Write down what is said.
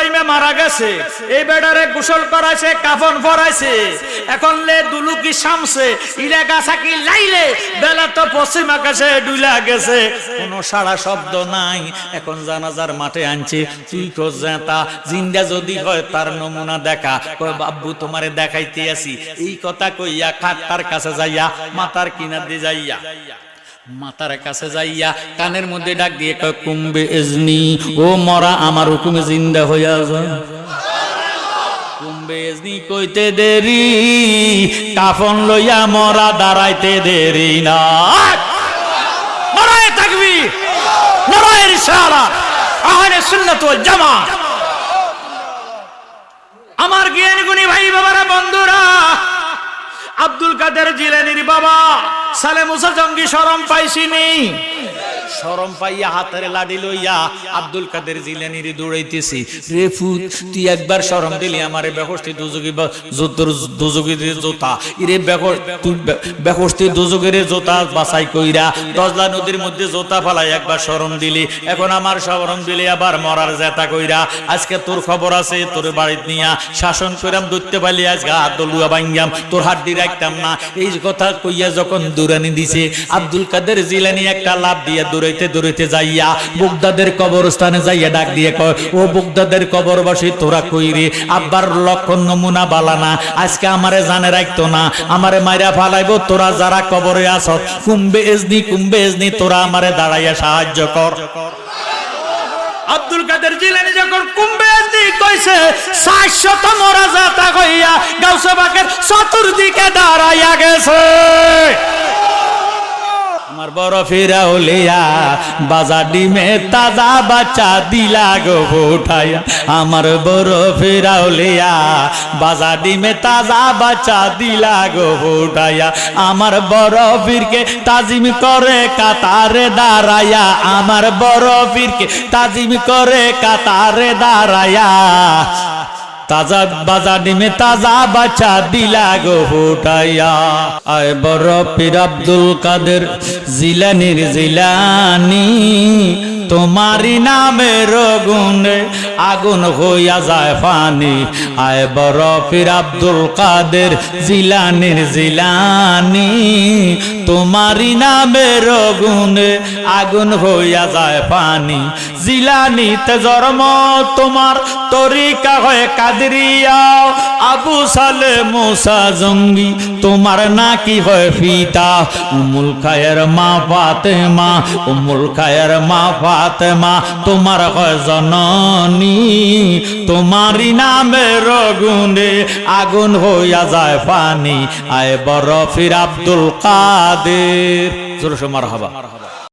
টাইমে মারা গেছে। এই বেডারে গোসল করাইছে, কাফন পরাইছে এখন লে দুলুকি সামছে ইলাকা সাকি লাইলে, বেলা তো পশ্চিম আকাশে ডুলা গেছে। কোনো সারা শব্দ নাই, এখন জানাজার মাঠে আনছে। তুই খোঁজ জেতা, জিন্দা যদি হয় তার নমুনা দেখা। কয়, বাব্বু, তোমারে দেখাইতে আসি। এই কথা কইয়া খাট্টার কাছে যাইয়া মাতার কিনার দিয়ে যাইয়া। মাতার কাছে যাইয়া কানের মধ্যে ডাক দিয়ে কুম্বে এজনি, ও মরা আমার হুকুমে জিন্দা হইয়া যা। কুম্বে এজনি কইতে দেরি, কাফন লইয়া মরা দাঁড়াইতে দেরি না। মরায় থাকবি মরায় রিসালা আহলে সুন্নাত ওয়াল জামা আমার জ্ঞান গুণী ভাই বাবারা, বন্ধুরা, আব্দুল কাদের জিলানির বাবা সালে মুসা জঙ্গি সরম পাইছিনি। সরম পাইয়া হাতের লাডি লইয়া আব্দুল কাদের জিলানির দৌড়াইতেছি। রে ফুত, তুই একবার সরম দিলি আমারে বেহস্তি দুযোগী দুযোগীর জোতা। ইরে বেহস্তি দুযোগের জোতা বাছাই কইরা দজলা নদীর মধ্যে জোতা ফালাই একবার সরম দিলি। এখন আমার সরম দিলি, আবার মরার জেতা কইরা। আজকে তোর খবর আছে, তোর বাড়িতে নিয়া শাসন কইরাম, ধরতে পারলি আজকে হাত দলুয়া ভাঙ্গাম, তোর হাড্ডি রাখতাম না। এই কথা কইয়া যখন দূরানি দিছে, আব্দুল কাদের জিলানি একটা লাভ দিয়ে দূরাইতে দূরাইতে যাইয়া বুগদাদের কবরস্থানে যাইয়া ডাক দিয়ে কয়, ও বুগদাদের কবরবাসী, তোরা কই রে? আব্বার লক্ষণ নমুনা বালানা আজকে আমারে জানে রাখতো না। আমারে মাইরা ফালাইবো, তোরা যারা কবরে আস কুম্বে এজনি কুম্বে এজনি, তোরা আমারে দাঁড়াইয়া সাহায্য কর। আব্দুল কাদের জিলানি যখন কুম্বে এজনি কইছে 600 তো মরা যাতা কইয়া গাউসে বাকের চতুর্দিকে দাঁড়াইয়া গেছে। আমার বড় ফিরাউলিয়া বাজার ডিমে তাজা বাচ্চা দিলা গো উঠাইয়া। আমার বড় ফিরাউলিয়া বাজার ডিমে তাজা বাচ্চা দিলা গো উঠাইয়া। আমার বড় ফিরকে তাজিম করে কাতারে দাঁড়াইয়া। আমার বড় ফিরকে তাজিম করে কাতারে দাঁড়াইয়া। তাজা বাজা ডিমে তাজা বাচ্চা দিলা গো ফুটাইয়া। আয় বড় পীর আব্দুল কাদের জিলানির জিলানি তোমারি নামের গুণে আগুন হইয়া যায় পানি আয় বড় পীর আব্দুল কাদের জিলানির জিলানি। তোমারি নামে গুণে আগুন হইয়া যায় পানি জিলানিতে জন্ম তোমার তরিকা হয় কাদরিয়া। আবু সালে মোসা জঙ্গি তোমার নাকি হয় ফিতা। উমুল খায়ের মা ফাতেমা, উমুল খায়ের মা ফাতেমা তোমার হয় জননী। তোমারই নামে রগুনে আগুন হইয়া যায় পানি আয় বরফির আব্দুল কাদের। জোর মার হবা